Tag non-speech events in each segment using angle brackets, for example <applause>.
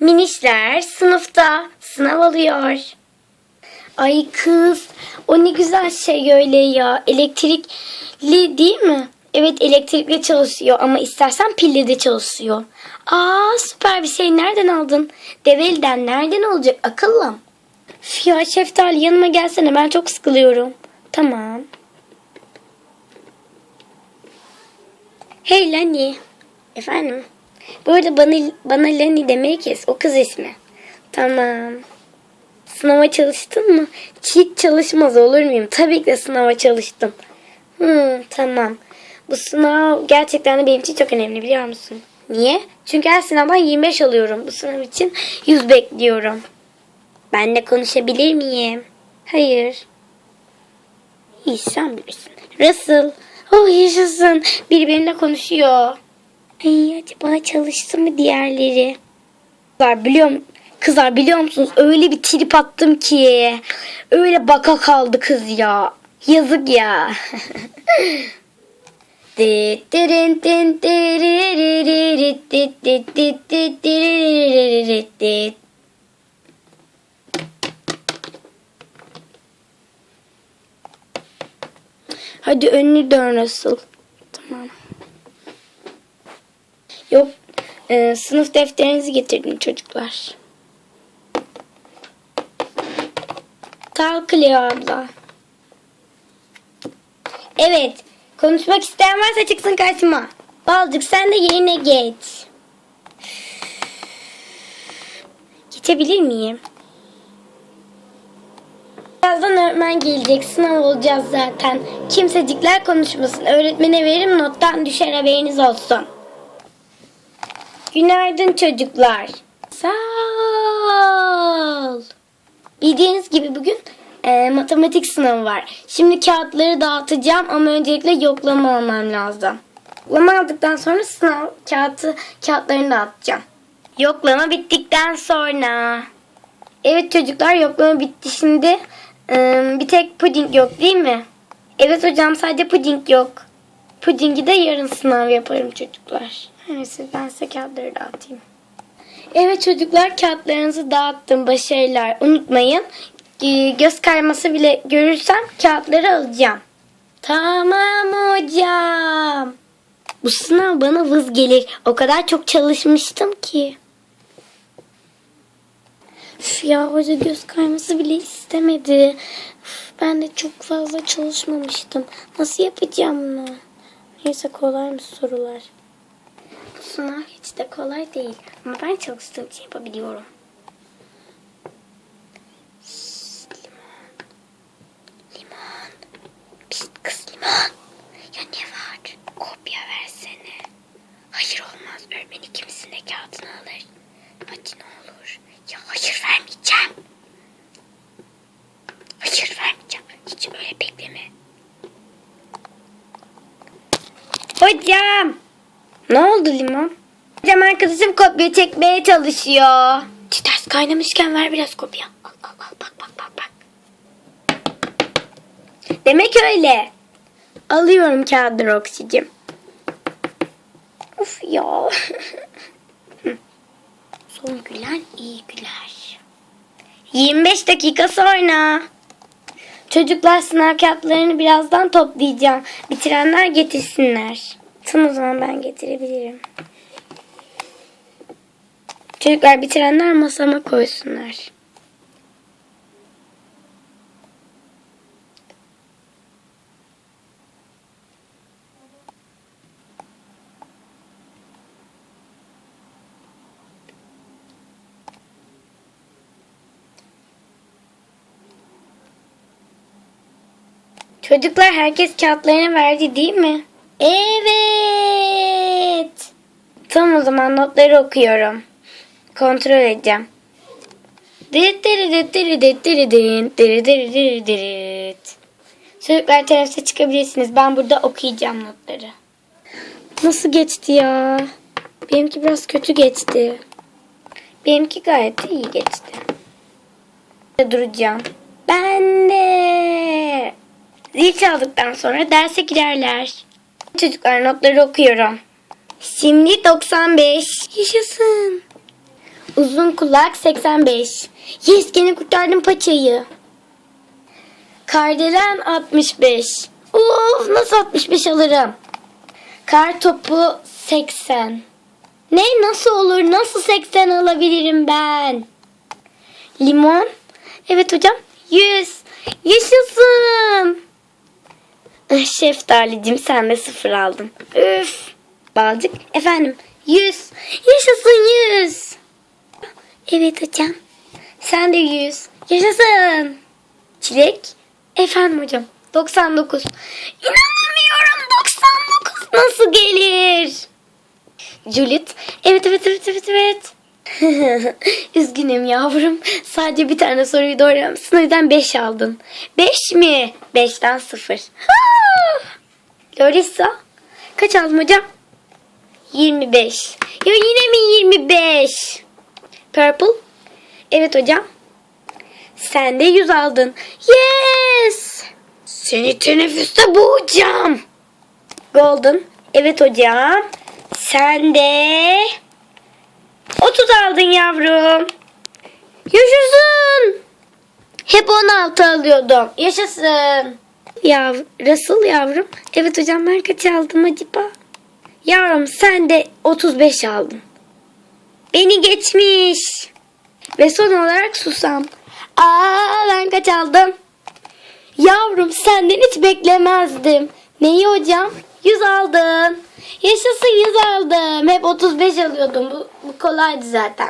Minişler sınıfta sınav alıyor. Ay kız o ne güzel şey öyle ya. Elektrikli değil mi? Evet elektrikli çalışıyor ama istersen pilli de çalışıyor. Aa süper bir şey nereden aldın? Develi'den nereden olacak akıllım? Üf Ya Şeftali yanıma gelsene ben çok sıkılıyorum. Tamam. Hey Lani. Efendim? Bu arada bana, bana Lani demeyi kes. O kız ismi. Tamam. Sınava çalıştın mı? Hiç çalışmaz olur muyum? Tabii ki de sınava çalıştım. Hmm, tamam. Bu sınav gerçekten de benim için çok önemli biliyor musun? Niye? Çünkü her sınavdan 25 alıyorum. Bu sınav için 100 bekliyorum. Ben de konuşabilir miyim? Hayır. İyi sen bilirsin. Russell. Oh yaşasın. Biri benimle konuşuyor. Ay acaba çalıştı mı diğerleri? Kızlar biliyor Kızlar biliyor musunuz? Öyle bir trip attım ki. Öyle baka kaldı kız ya. Yazık ya. Hadi önünü dön nasıl? Tamam. Yok e, sınıf defterinizi getirdim çocuklar. Sağ ol Cleo abla. Evet. Konuşmak isteyen varsa çıksın karşıma. Balcık sen de yerine geç. Geçebilir miyim? Birazdan öğretmen gelecek. Sınav olacağız zaten. Kimsecikler konuşmasın. Öğretmene veririm nottan düşer haberiniz olsun. Günaydın çocuklar. Sağ ol. Bildiğiniz gibi bugün e, matematik sınavı var. Şimdi kağıtları dağıtacağım ama öncelikle yoklama almam lazım. Yoklama aldıktan sonra sınav kağıtı, kağıtlarını dağıtacağım. Yoklama bittikten sonra. Evet çocuklar yoklama bitti şimdi. e, bir tek puding yok değil mi? Evet hocam sadece puding yok. Pudingi de yarın sınav yaparım çocuklar. Neyse ben size kağıtları dağıtayım. Evet çocuklar kağıtlarınızı dağıttım. Başarılar. Unutmayın. e, Göz kayması bile görürsem kağıtları alacağım. Tamam hocam. Bu sınav bana vız gelir. O kadar çok çalışmıştım ki. Üf ya hoca göz kayması bile istemedi. Üf, ben de çok fazla çalışmamıştım. Nasıl yapacağım bunu? Neyse kolaymış sorular. Bu sınav hiç de kolay değil. Ama ben çalıştığım için yapabiliyorum. Kopya versene. Hayır olmaz. Öğretmen ikimizin de kağıdını alır. Hadi ne olur. Ya hayır vermeyeceğim. Hayır vermeyeceğim. Hiç öyle bekleme. Hocam. Ne oldu limon? Hocam arkadaşım kopya çekmeye çalışıyor. Ters kaynamışken ver biraz kopya. Al al al bak bak bak bak. Demek öyle. Alıyorum kağıdı Roxy'cim. Of ya. <laughs> Son gülen iyi güler. 25 dakika sonra. Çocuklar sınav kağıtlarını birazdan toplayacağım. Bitirenler getirsinler. Tamam o zaman ben getirebilirim. Çocuklar bitirenler masama koysunlar. Çocuklar herkes kağıtlarını verdi değil mi? Evet. Tamam o zaman notları okuyorum. Kontrol edeceğim. Çocuklar terasa çıkabilirsiniz. Ben burada okuyacağım notları. Nasıl geçti ya? Benimki biraz kötü geçti. Benimki gayet iyi geçti. Duracağım. Ben de. Zil çaldıktan sonra derse girerler. Çocuklar notları okuyorum. Şimdi 95. Yaşasın. Uzun kulak 85. Yes gene kurtardım paçayı. Kardelen 65. Of nasıl 65 alırım? Kar topu 80. Ne nasıl olur? Nasıl 80 alabilirim ben? Limon? Evet hocam. 100. Yaşasın. Ah, Şeftalicim sen de sıfır aldın. Üf. Balcık. Efendim. 100. Yaşasın 100. Evet hocam. Sen de 100. Yaşasın. Çilek. Efendim hocam. 99. İnanamıyorum 99 nasıl gelir? Juliet. Evet evet evet evet evet. <laughs> Üzgünüm yavrum. Sadece bir tane soruyu doğru yapmışsın. O yüzden 5 aldın. 5 mi? 5'ten 0. Larissa. Kaç aldın hocam? 25. Ya yine mi 25? Purple. Evet hocam. Sen de 100 aldın. Yes. Seni teneffüste boğacağım. Golden. Evet hocam. Sen de 30 aldın yavrum. Yaşasın. Hep 16 alıyordum. Yaşasın. Ya Russell yavrum. Evet hocam ben kaç aldım acaba? Yavrum sen de 35 aldın. Beni geçmiş. Ve son olarak susam. Aa ben kaç aldım? Yavrum senden hiç beklemezdim. Neyi hocam? 100 aldım. Yaşasın 100 aldım. Hep 35 alıyordum. Bu, bu kolaydı zaten.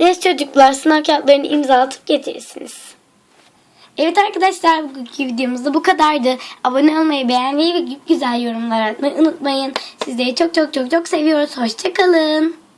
Neyse çocuklar sınav kağıtlarını imza atıp getirirsiniz. Evet arkadaşlar bugünkü videomuz da bu kadardı. Abone olmayı, beğenmeyi ve güzel yorumlar atmayı unutmayın. Sizleri çok çok çok çok seviyoruz. Hoşçakalın.